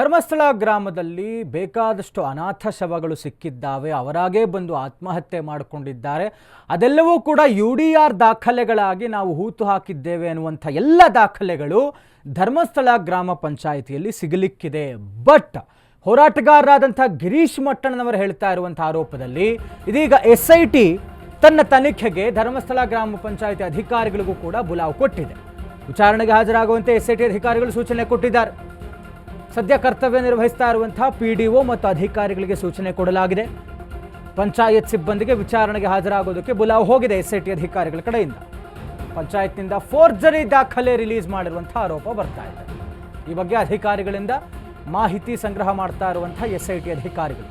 ಧರ್ಮಸ್ಥಳ ಗ್ರಾಮದಲ್ಲಿ ಬೇಕಾದಷ್ಟು ಅನಾಥ ಶವಗಳು ಸಿಕ್ಕಿದ್ದಾವೆ. ಅವರಾಗೇ ಬಂದು ಆತ್ಮಹತ್ಯೆ ಮಾಡಿಕೊಂಡಿದ್ದಾರೆ. ಅದೆಲ್ಲವೂ ಕೂಡ ಯು ಡಿ ಆರ್ ದಾಖಲೆಗಳಾಗಿ ನಾವು ಹೂತು ಹಾಕಿದ್ದೇವೆ ಅನ್ನುವಂಥ ಎಲ್ಲ ದಾಖಲೆಗಳು ಧರ್ಮಸ್ಥಳ ಗ್ರಾಮ ಪಂಚಾಯಿತಿಯಲ್ಲಿ ಸಿಗಲಿಕ್ಕಿದೆ. ಬಟ್ ಹೋರಾಟಗಾರರಾದಂಥ ಗಿರೀಶ್ ಮಟ್ಟಣ್ಣನವರು ಹೇಳ್ತಾ ಇರುವಂಥ ಆರೋಪದಲ್ಲಿ ಇದೀಗ ಎಸ್ ಐ ಟಿ ತನ್ನ ತನಿಖೆಗೆ ಧರ್ಮಸ್ಥಳ ಗ್ರಾಮ ಪಂಚಾಯಿತಿ ಅಧಿಕಾರಿಗಳಿಗೂ ಕೂಡ ಬುಲಾವ್ ಕೊಟ್ಟಿದೆ. ವಿಚಾರಣೆಗೆ ಹಾಜರಾಗುವಂತೆ ಎಸ್ ಅಧಿಕಾರಿಗಳು ಸೂಚನೆ ಕೊಟ್ಟಿದ್ದಾರೆ. ಸದ್ಯ ಕರ್ತವ್ಯ ನಿರ್ವಹಿಸ್ತಾ ಇರುವಂತಹ ಪಿ ಡಿ ಒ ಮತ್ತು ಅಧಿಕಾರಿಗಳಿಗೆ ಸೂಚನೆ ಕೊಡಲಾಗಿದೆ. ಪಂಚಾಯತ್ ಸಿಬ್ಬಂದಿಗೆ ವಿಚಾರಣೆಗೆ ಹಾಜರಾಗೋದಕ್ಕೆ ಬುಲಾವ್ ಹೋಗಿದೆ ಎಸ್ ಐ ಟಿ ಅಧಿಕಾರಿಗಳ ಕಡೆಯಿಂದ. ಪಂಚಾಯತ್ನಿಂದ ಫೋರ್ಜರಿ ದಾಖಲೆ ರಿಲೀಸ್ ಮಾಡಿರುವಂಥ ಆರೋಪ ಬರ್ತಾ ಇದೆ. ಈ ಬಗ್ಗೆ ಅಧಿಕಾರಿಗಳಿಂದ ಮಾಹಿತಿ ಸಂಗ್ರಹ ಮಾಡ್ತಾ ಇರುವಂಥ ಎಸ್ ಐ ಟಿ ಅಧಿಕಾರಿಗಳು.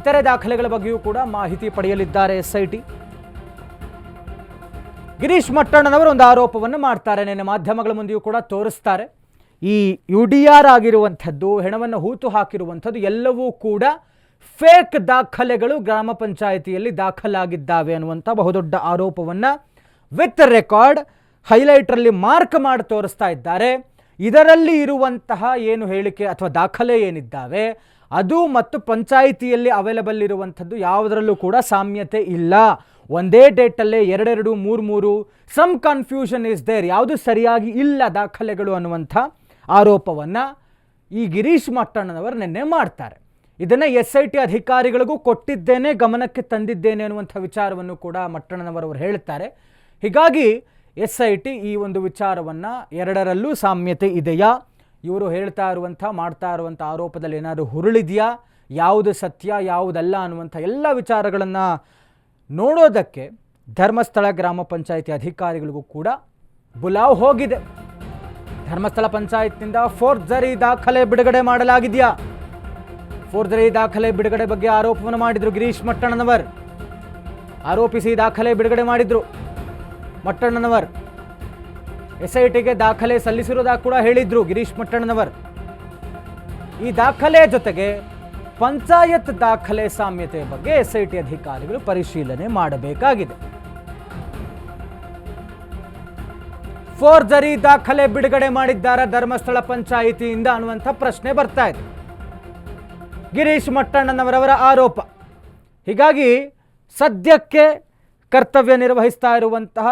ಇತರೆ ದಾಖಲೆಗಳ ಬಗ್ಗೆಯೂ ಕೂಡ ಮಾಹಿತಿ ಪಡೆಯಲಿದ್ದಾರೆ ಎಸ್ ಐ ಟಿ ಗಿರೀಶ್ ಮಟ್ಟಣ್ಣನವರು ಒಂದು ಆರೋಪವನ್ನು ಮಾಡ್ತಾರೆ. ನಿನ್ನೆ ಮಾಧ್ಯಮಗಳ ಮುಂದೆಯೂ ಕೂಡ ತೋರಿಸ್ತಾರೆ. ಈ ಯು ಡಿ ಆರ್ ಆಗಿರುವಂಥದ್ದು, ಹೆಣವನ್ನು ಹೂತು ಹಾಕಿರುವಂಥದ್ದು, ಎಲ್ಲವೂ ಕೂಡ ಫೇಕ್ ದಾಖಲೆಗಳು ಗ್ರಾಮ ಪಂಚಾಯಿತಿಯಲ್ಲಿ ದಾಖಲಾಗಿದ್ದಾವೆ ಅನ್ನುವಂಥ ಬಹುದೊಡ್ಡ ಆರೋಪವನ್ನು ವಿತ್ ರೆಕಾರ್ಡ್ ಹೈಲೈಟ್ರಲ್ಲಿ ಮಾರ್ಕ್ ಮಾಡಿ ತೋರಿಸ್ತಾ ಇದ್ದಾರೆ. ಇದರಲ್ಲಿ ಇರುವಂತಹ ಏನು ಹೇಳಿಕೆ ಅಥವಾ ದಾಖಲೆ ಏನಿದ್ದಾವೆ, ಅದು ಮತ್ತು ಪಂಚಾಯಿತಿಯಲ್ಲಿ ಅವೈಲಬಲ್ ಇರುವಂಥದ್ದು ಯಾವುದರಲ್ಲೂ ಕೂಡ ಸಾಮ್ಯತೆ ಇಲ್ಲ. ಒಂದೇ ಡೇಟಲ್ಲೇ ಎರಡೆರಡು ಮೂರು ಮೂರು ಸಮ್ ಕನ್ಫ್ಯೂಷನ್ ಇಸ್ ದೇರ್ ಯಾವುದು ಸರಿಯಾಗಿ ಇಲ್ಲ ದಾಖಲೆಗಳು ಅನ್ನುವಂಥ ಆರೋಪವನ್ನು ಈ ಗಿರೀಶ್ ಮಟ್ಟಣ್ಣನವರು ನಿನ್ನೆ ಮಾಡ್ತಾರೆ. ಇದನ್ನು ಎಸ್ ಐ ಟಿ ಅಧಿಕಾರಿಗಳಿಗೂ ಕೊಟ್ಟಿದ್ದೇನೆ, ಗಮನಕ್ಕೆ ತಂದಿದ್ದೇನೆ ಅನ್ನುವಂಥ ವಿಚಾರವನ್ನು ಕೂಡ ಮಟ್ಟಣ್ಣನವರವರು ಹೇಳ್ತಾರೆ. ಹೀಗಾಗಿ ಎಸ್ ಐ ಟಿ ಈ ಒಂದು ವಿಚಾರವನ್ನು ಎರಡರಲ್ಲೂ ಸಾಮ್ಯತೆ ಇದೆಯಾ? ಇವರು ಹೇಳ್ತಾ ಇರುವಂಥ, ಮಾಡ್ತಾ ಇರುವಂಥ ಆರೋಪದಲ್ಲಿ ಏನಾದರೂ ಹುರುಳಿದೆಯಾ? ಯಾವುದು ಸತ್ಯ, ಯಾವುದಲ್ಲ ಅನ್ನುವಂಥ ಎಲ್ಲ ವಿಚಾರಗಳನ್ನು ನೋಡೋದಕ್ಕೆ ಧರ್ಮಸ್ಥಳ ಗ್ರಾಮ ಪಂಚಾಯಿತಿ ಅಧಿಕಾರಿಗಳಿಗೂ ಕೂಡ ಬುಲಾವ್ ಹೋಗಿದೆ. ಧರ್ಮಸ್ಥಳ ಪಂಚಾಯತ್ನಿಂದ ಫೋರ್ಜರಿ ದಾಖಲೆ ಬಿಡುಗಡೆ ಮಾಡಲಾಗಿದೆಯಾ? ಫೋರ್ಜರಿ ದಾಖಲೆ ಬಿಡುಗಡೆ ಬಗ್ಗೆ ಆರೋಪವನ್ನು ಮಾಡಿದ್ರು ಗಿರೀಶ್ ಮಟ್ಟಣ್ಣನವರ್. ಆರೋಪಿಸಿ ದಾಖಲೆ ಬಿಡುಗಡೆ ಮಾಡಿದ್ರು ಮಟ್ಟಣ್ಣನವರ್. ಎಸ್ ಐ ಟಿಗೆ ದಾಖಲೆ ಸಲ್ಲಿಸಿರೋದಾಗಿ ಕೂಡ ಹೇಳಿದ್ರು ಗಿರೀಶ್ ಮಟ್ಟಣ್ಣನವರ್. ಈ ದಾಖಲೆ ಜೊತೆಗೆ ಪಂಚಾಯತ್ ದಾಖಲೆ ಸಾಮ್ಯತೆ ಬಗ್ಗೆ ಎಸ್ ಐ ಟಿ ಅಧಿಕಾರಿಗಳು ಪರಿಶೀಲನೆ ಮಾಡಬೇಕಾಗಿದೆ. ಫೋರ್ಜರಿ ದಾಖಲೆ ಬಿಡುಗಡೆ ಮಾಡಿದ್ದಾರೆ ಧರ್ಮಸ್ಥಳ ಪಂಚಾಯಿತಿಯಿಂದ ಅನ್ನುವಂಥ ಪ್ರಶ್ನೆ ಬರ್ತಾ ಇದೆ. ಗಿರೀಶ್ ಮಟ್ಟಣ್ಣನವರವರ ಆರೋಪ. ಹೀಗಾಗಿ ಸದ್ಯಕ್ಕೆ ಕರ್ತವ್ಯ ನಿರ್ವಹಿಸ್ತಾ ಇರುವಂತಹ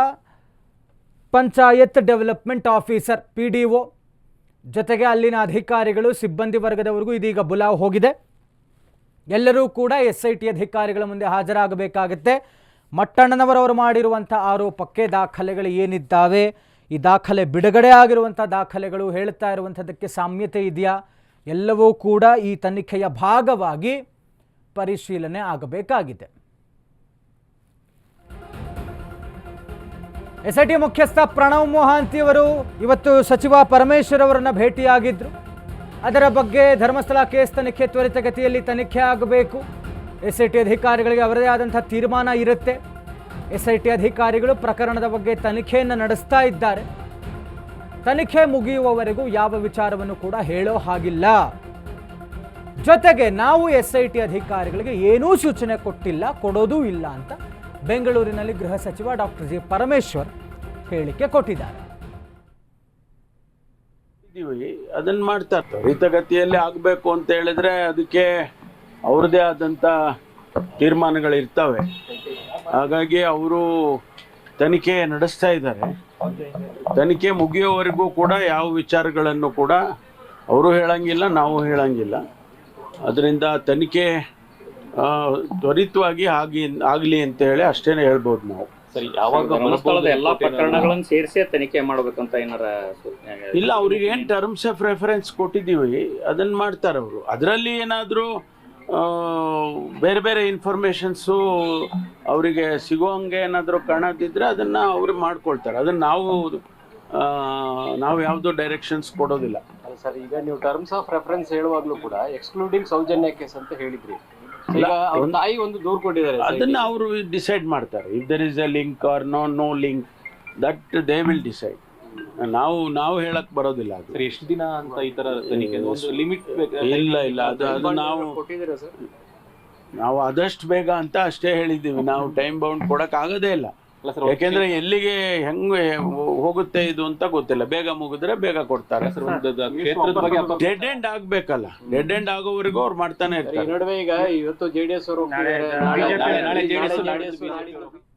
panchayat development officer, P D O. ಜೊತೆಗೆ ಅಲ್ಲಿನ ಅಧಿಕಾರಿಗಳು ಸಿಬ್ಬಂದಿ ವರ್ಗದವರೆಗೂ ಇದೀಗ ಬುಲಾವ್ ಹೋಗಿದೆ. ಎಲ್ಲರೂ ಕೂಡ ಎಸ್ ಐ ಟಿ ಅಧಿಕಾರಿಗಳ ಮುಂದೆ ಹಾಜರಾಗಬೇಕಾಗುತ್ತೆ. ಮಟ್ಟಣ್ಣನವರವರು ಮಾಡಿರುವಂಥ ಆರೋಪಕ್ಕೆ ದಾಖಲೆಗಳು ಏನಿದ್ದಾವೆ? ಈ ದಾಖಲೆ ಬಿಡುಗಡೆ ಆಗಿರುವಂಥ ದಾಖಲೆಗಳು ಹೇಳ್ತಾ ಇರುವಂಥದ್ದಕ್ಕೆ ಸಾಮ್ಯತೆ ಇದೆಯಾ? ಎಲ್ಲವೂ ಕೂಡ ಈ ತನಿಖೆಯ ಭಾಗವಾಗಿ ಪರಿಶೀಲನೆ ಆಗಬೇಕಾಗಿದೆ. ಎಸ್ ಐ ಟಿ ಮುಖ್ಯಸ್ಥ ಪ್ರಣವ್ ಮೊಹಾಂತಿ ಅವರು ಇವತ್ತು ಸಚಿವ ಪರಮೇಶ್ವರ್ ಅವರನ್ನು ಭೇಟಿಯಾಗಿದ್ದರು ಅದರ ಬಗ್ಗೆ ಧರ್ಮಸ್ಥಳ ಕೇಸ್ ತನಿಖೆ ತ್ವರಿತಗತಿಯಲ್ಲಿ ತನಿಖೆ ಆಗಬೇಕು. ಎಸ್ ಐ ಟಿ ಅಧಿಕಾರಿಗಳಿಗೆ ಅವರದೇ ಆದಂಥ ತೀರ್ಮಾನ ಇರುತ್ತೆ. ಎಸ್ ಐ ಟಿ ಅಧಿಕಾರಿಗಳು ಪ್ರಕರಣದ ಬಗ್ಗೆ ತನಿಖೆಯನ್ನು ನಡೆಸ್ತಾ ಇದ್ದಾರೆ. ತನಿಖೆ ಮುಗಿಯುವವರೆಗೂ ಯಾವ ವಿಚಾರವನ್ನು ಕೂಡ ಹೇಳೋ ಹಾಗಿಲ್ಲ. ಜೊತೆಗೆ ನಾವು ಎಸ್ ಐ ಟಿ ಅಧಿಕಾರಿಗಳಿಗೆ ಏನೂ ಸೂಚನೆ ಕೊಟ್ಟಿಲ್ಲ, ಕೊಡೋದೂ ಇಲ್ಲ ಅಂತ ಬೆಂಗಳೂರಿನಲ್ಲಿ ಗೃಹ ಸಚಿವ ಡಾಕ್ಟರ್ ಜಿ ಪರಮೇಶ್ವರ್ ಹೇಳಿಕೆ ಕೊಟ್ಟಿದ್ದಾರೆ. ಅದನ್ನ ಮಾಡ್ತಾ ತ್ವರಿತಗತಿಯಲ್ಲಿ ಆಗಬೇಕು ಅಂತ ಹೇಳಿದ್ರೆ ಅದಕ್ಕೆ ಅವ್ರದ್ದೇ ಆದಂಥ ತೀರ್ಮಾನಗಳಿರ್ತವೆ. ಹಾಗಾಗಿ ಅವರು ತನಿಖೆ ನಡೆಸ್ತಾ ಇದ್ದಾರೆ. ತನಿಖೆ ಮುಗಿಯೋವರೆಗೂ ಕೂಡ ಯಾವ ವಿಚಾರಗಳನ್ನು ಕೂಡ ಅವರು ಹೇಳಂಗಿಲ್ಲ ನಾವು ಹೇಳಂಗಿಲ್ಲ. ಅದರಿಂದ ತನಿಖೆ ತ್ವರಿತವಾಗಿ ಆಗಿ ಆಗಲಿ ಅಂತ ಹೇಳಿ ಅಷ್ಟೇ ಹೇಳ್ಬೋದು ನಾವು. ಸರಿ ಯಾವಾಗ ಎಲ್ಲಾ ಪ್ರಕರಣಗಳನ್ನು ಸೇರಿಸಿ ತನಿಖೆ ಮಾಡ್ಬೇಕಂತ ಏನಾರ ಇಲ್ಲ ಅವ್ರಿಗೆ ಏನು ಟರ್ಮ್ಸ್ ಆಫ್ ರೆಫರೆನ್ಸ್ ಕೊಟ್ಟಿದ್ದೀವಿ ಅದನ್ನ ಮಾಡ್ತಾರೆ ಅವರು ಅದರಲ್ಲಿ ಏನಾದರೂ ಬೇರೆ ಬೇರೆ ಇನ್ಫಾರ್ಮೇಷನ್ಸು ಅವರಿಗೆ ಸಿಗೋಂಗೆ ಏನಾದರೂ ಕಾಣದಿದ್ದರೆ ಅದನ್ನು ಅವರು ಮಾಡ್ಕೊಳ್ತಾರೆ. ಅದನ್ನು ನಾವು ನಾವು ಯಾವುದು ಡೈರೆಕ್ಷನ್ಸ್ ಕೊಡೋದಿಲ್ಲ. ಸರ್ ಈಗ ನೀವು ಟರ್ಮ್ಸ್ ಆಫ್ ರೆಫರೆನ್ಸ್ ಹೇಳುವಾಗಲೂ ಕೂಡ ಎಕ್ಸ್ಕ್ಲೂಡಿಂಗ್ ಸೌಜನ್ಯ ಕೇಸ್ ಅಂತ ಹೇಳಿದ್ರಿ. ತಾಯಿ ಒಂದು ದೂರು ಕೊಟ್ಟಿದ್ದಾರೆ ಅದನ್ನ ಅವರು ಡಿಸೈಡ್ ಮಾಡ್ತಾರೆ. If there is a link or no no link that they will decide ನಾವು ನಾವು ಹೇಳಕ್ ಬರೋದಿಲ್ಲ ಅದು. ಸರಿ ಎಷ್ಟು ದಿನ ಅಂತ ಈ ತರ ತನಿಖೆ? ಒಂದು ಲಿಮಿಟ್ ಇಲ್ಲ ಇಲ್ಲ ಅದು ಅದು ನಾವು ನಾವು ಆದಷ್ಟು ಬೇಗ ಅಂತ ಅಷ್ಟೇ ಹೇಳಿದ್ದೀವಿ. ನಾವು ಟೈಮ್ ಬೌಂಡ್ ಕೊಡಕ್ ಆಗೋದೇ ಇಲ್ಲ. ಅಲ್ಲ ಸರ್ ಯಾಕೆಂದ್ರೆ ಎಲ್ಲಿಗೆ ಹೆಂಗೆ ಹೋಗುತ್ತೆ ಇದು ಅಂತ ಗೊತ್ತಿಲ್ಲ. ಬೇಗ ಮುಗಿದ್ರೆ ಬೇಗ ಕೊಡ್ತಾರೆ. ಸರ್ ಒಂದು ದ- ಕ್ಷೇತ್ರದ ಬಗ್ಗೆ ಅಪ್ಪ- ಡೆಡ್ ಎಂಡ್ ಆಗ್ಬೇಕಲ್ಲ. ಡೆಡ್ ಎಂಡ್ ಆಗೋವರೆಗೂ ಅವ್ರು ಮಾಡ್ತಾನೆ ಈ ಇರ್ತಾರೆ. ನಡುವೆ ಈಗ ಇವತ್ತು ಜೆಡಿಎಸ್ ಅವರು ನಾಳೆ- ನಾಳೆ- ನಾಳೆ JDS, ನಾಳೆ ನಾಳೆ JDS, BJP. ನಾಡಿದ್ದು.